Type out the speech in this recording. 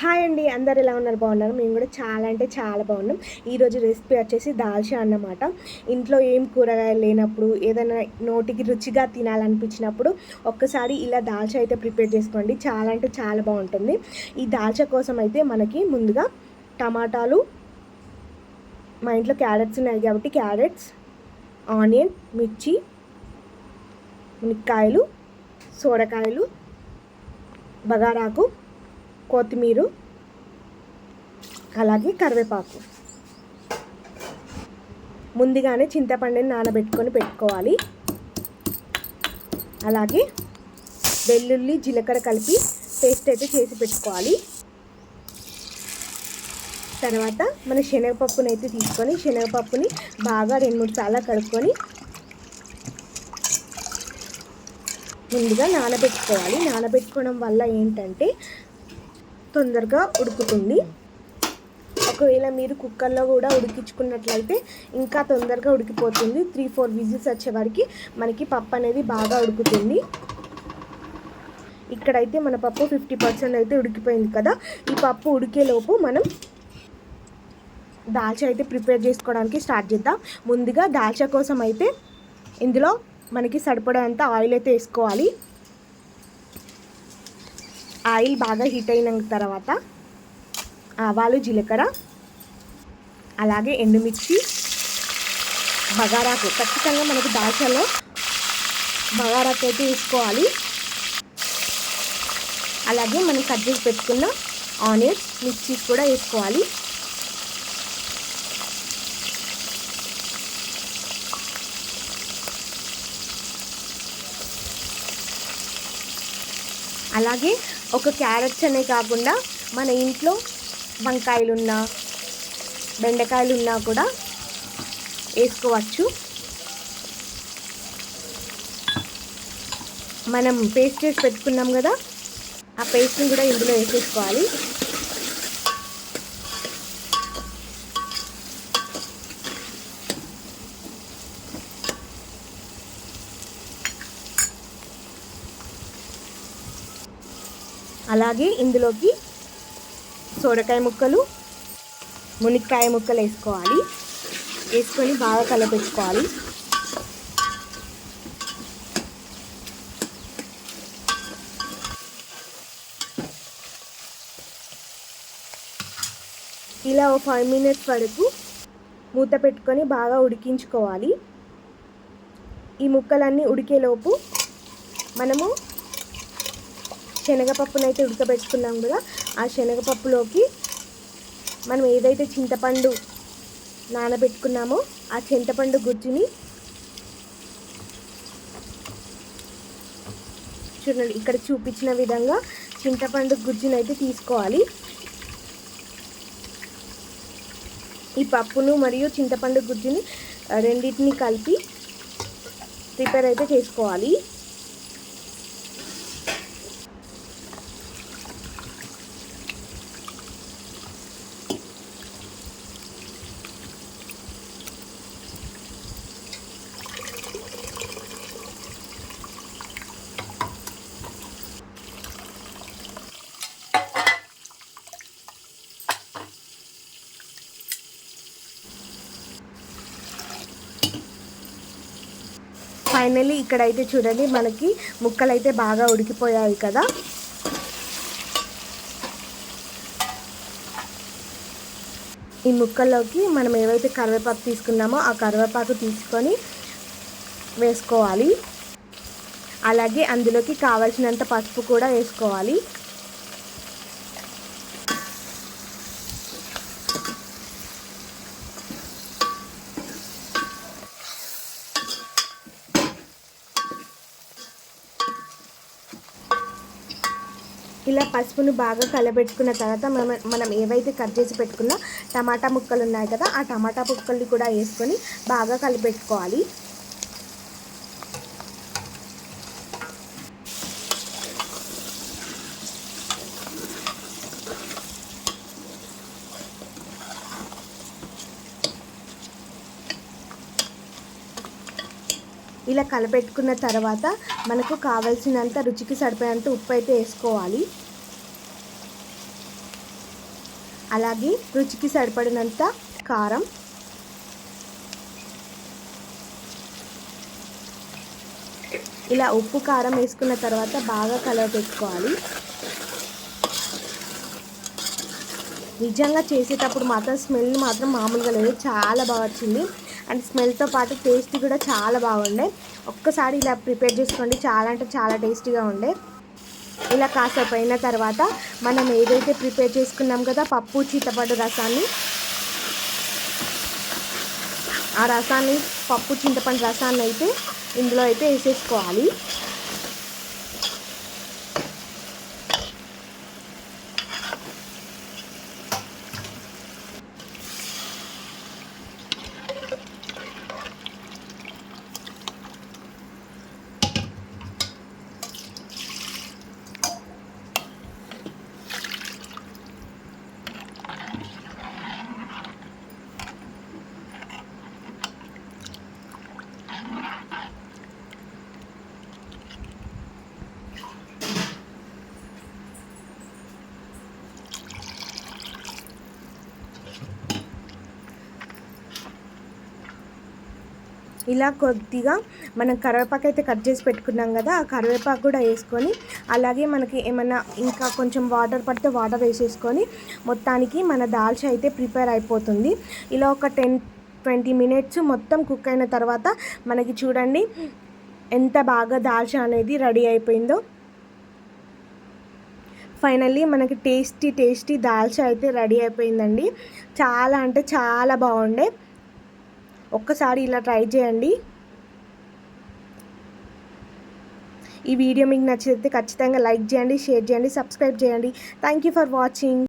Hi అండి అందరు ఎలా ఉన్నారు? బాగున్నారు? మేము కూడా చాలా అంటే చాలా బాగున్నాం. ఈరోజు రెసిపీ వచ్చేసి దాల్చా అన్నమాట. ఇంట్లో ఏం కూరగాయలు లేనప్పుడు ఏదైనా నోటికి రుచిగా తినాలనిపించినప్పుడు ఒక్కసారి ఇలా దాల్చా అయితే ప్రిపేర్ చేసుకోండి. చాలా అంటే చాలా బాగుంటుంది. ఈ దాల్చా కోసం అయితే మనకి ముందుగా టమాటాలు మా ఇంట్లో క్యారెట్స్ ఉన్నాయి కాబట్టి క్యారెట్స్ ఆనియన్ మిర్చి మునక్కాయలు సోరకాయలు బగారాకు కొత్తిమీర అలాగే కరివేపాకు. ముందుగానే చింతపండుని నానబెట్టుకొని పెట్టుకోవాలి. అలాగే వెల్లుల్లి జీలకర్ర కలిపి పేస్ట్ అయితే చేసి పెట్టుకోవాలి. తర్వాత మన శనగపప్పుని అయితే తీసుకొని శనగపప్పుని బాగా రెండు మూడు సార్లు కడుక్కొని ముందుగా నానబెట్టుకోవాలి. నానబెట్టుకోవడం వల్ల ఏంటంటే తొందరగా ఉడుకుతుంది. ఒకవేళ మీరు కుక్కర్లో కూడా ఉడికించుకున్నట్లయితే ఇంకా తొందరగా ఉడికిపోతుంది. త్రీ ఫోర్ విజిల్స్ వచ్చే మనకి పప్పు అనేది బాగా ఉడుకుతుంది. ఇక్కడైతే మన పప్పు ఫిఫ్టీ పర్సెంట్ అయితే ఉడికిపోయింది కదా. ఈ పప్పు ఉడికేలోపు మనం దాల్చా అయితే ప్రిపేర్ చేసుకోవడానికి స్టార్ట్ చేద్దాం. ముందుగా దాల్చా కోసం అయితే ఇందులో మనకి సరిపడేంత ఆయిల్ అయితే వేసుకోవాలి. ఆయిల్ బాగా హీట్ అయిన తర్వాత ఆవాలు జీలకర్ర అలాగే ఎండుమిర్చి బగారాకు. ఖచ్చితంగా మనకు దాల్చాలో బగారాకు అయితే వేసుకోవాలి. అలాగే మనం కట్ చేసి పెట్టుకున్న ఆనియన్స్ మిర్చీస్ కూడా వేసుకోవాలి. అలాగే ఒక క్యారెట్స్ అనే కాకుండా మన ఇంట్లో వంకాయలు ఉన్నా బెండకాయలు ఉన్నా కూడా వేసుకోవచ్చు. మనం పేస్ట్ చేసి పెట్టుకున్నాం కదా ఆ పేస్ట్ని కూడా ఇందులో వేసేసుకోవాలి. అలాగే ఇందులోకి సోరకాయ ముక్కలు మునిక్కాయ ముక్కలు వేసుకోవాలి. వేసుకొని బాగా కలపెట్టుకోవాలి. ఇలా ఒక ఫైవ్ మినిట్స్ వరకు మూత పెట్టుకొని బాగా ఉడికించుకోవాలి. ఈ ముక్కలన్నీ ఉడికేలోపు మనము శనగపప్పునైతే ఉడకబెట్టుకున్నాం కదా ఆ శనగపప్పులోకి మనం ఏదైతే చింతపండు నానబెట్టుకున్నామో ఆ చింతపండు గుజ్జుని చూడండి ఇక్కడ చూపించిన విధంగా చింతపండు గుజ్జునైతే తీసుకోవాలి. ఈ పప్పును మరియు చింతపండు గుజ్జుని రెండింటిని కలిపి ప్రిపేర్ అయితే చేసుకోవాలి. ఫైనల్లీ ఇక్కడైతే చూడండి మనకి ముక్కలు అయితే బాగా ఉడికిపోయాయి కదా. ఈ ముక్కల్లోకి మనం ఏవైతే కరివేపాకు తీసుకున్నామో ఆ కరివేపాకు తీసుకొని వేసుకోవాలి. అలాగే అందులోకి కావలసినంత పసుపు కూడా వేసుకోవాలి. ఇలా పసుపును బాగా కలబెట్టుకున్న తర్వాత మనం మనం ఏవైతే కట్ చేసి పెట్టుకున్న టమాటా ముక్కలు ఉన్నాయి కదా ఆ టమాటా ముక్కల్ని కూడా వేసుకొని బాగా కలిపెట్టుకోవాలి. ఇలా కలపెట్టుకున్న తర్వాత మనకు కావలసినంత రుచికి సరిపోయేంత ఉప్పు అయితే వేసుకోవాలి. అలాగే రుచికి సరిపడినంత కారం. ఇలా ఉప్పు కారం వేసుకున్న తర్వాత బాగా కలపెట్టుకోవాలి నిజంగా చేసేటప్పుడు మాత్రం స్మెల్ మాత్రం మామూలుగా లేదు. చాలా బాగా వచ్చింది. అండ్ స్మెల్తో పాటు టేస్ట్ కూడా చాలా బాగుండే. ఒక్కసారి ఇలా ప్రిపేర్ చేసుకోండి. చాలా అంటే చాలా టేస్టీగా ఉండే. ఇలా కాసేపు అయిన తర్వాత మనం ఏదైతే ప్రిపేర్ చేసుకున్నాం కదా పప్పు చింతపండు రసాన్ని ఆ రసాన్ని పప్పు చింతపండు రసాన్ని అయితే ఇందులో అయితే వేసేసుకోవాలి. ఇలా కొద్దిగా మనం కరివేపాకు అయితే కట్ చేసి పెట్టుకున్నాం కదా ఆ కరివేపాకు కూడా వేసుకొని అలాగే మనకి ఏమైనా ఇంకా కొంచెం వాటర్ పడితే వాటర్ వేసేసుకొని మొత్తానికి మన దాల్చ అయితే ప్రిపేర్ అయిపోతుంది. ఇలా ఒక టెన్ ట్వంటీ మినిట్స్ మొత్తం కుక్ అయిన తర్వాత మనకి చూడండి ఎంత బాగా దాల్చ అనేది రెడీ అయిపోయిందో. ఫైనల్లీ మనకి టేస్టీ టేస్టీ దాల్చ అయితే రెడీ అయిపోయిందండి. చాలా అంటే చాలా బాగుండే. ఒక్కసారి ఇలా ట్రై చేయండి. ఈ వీడియో మీకు నచ్చితే ఖచ్చితంగా లైక్ చేయండి షేర్ చేయండి సబ్స్క్రైబ్ చేయండి. Thank you for watching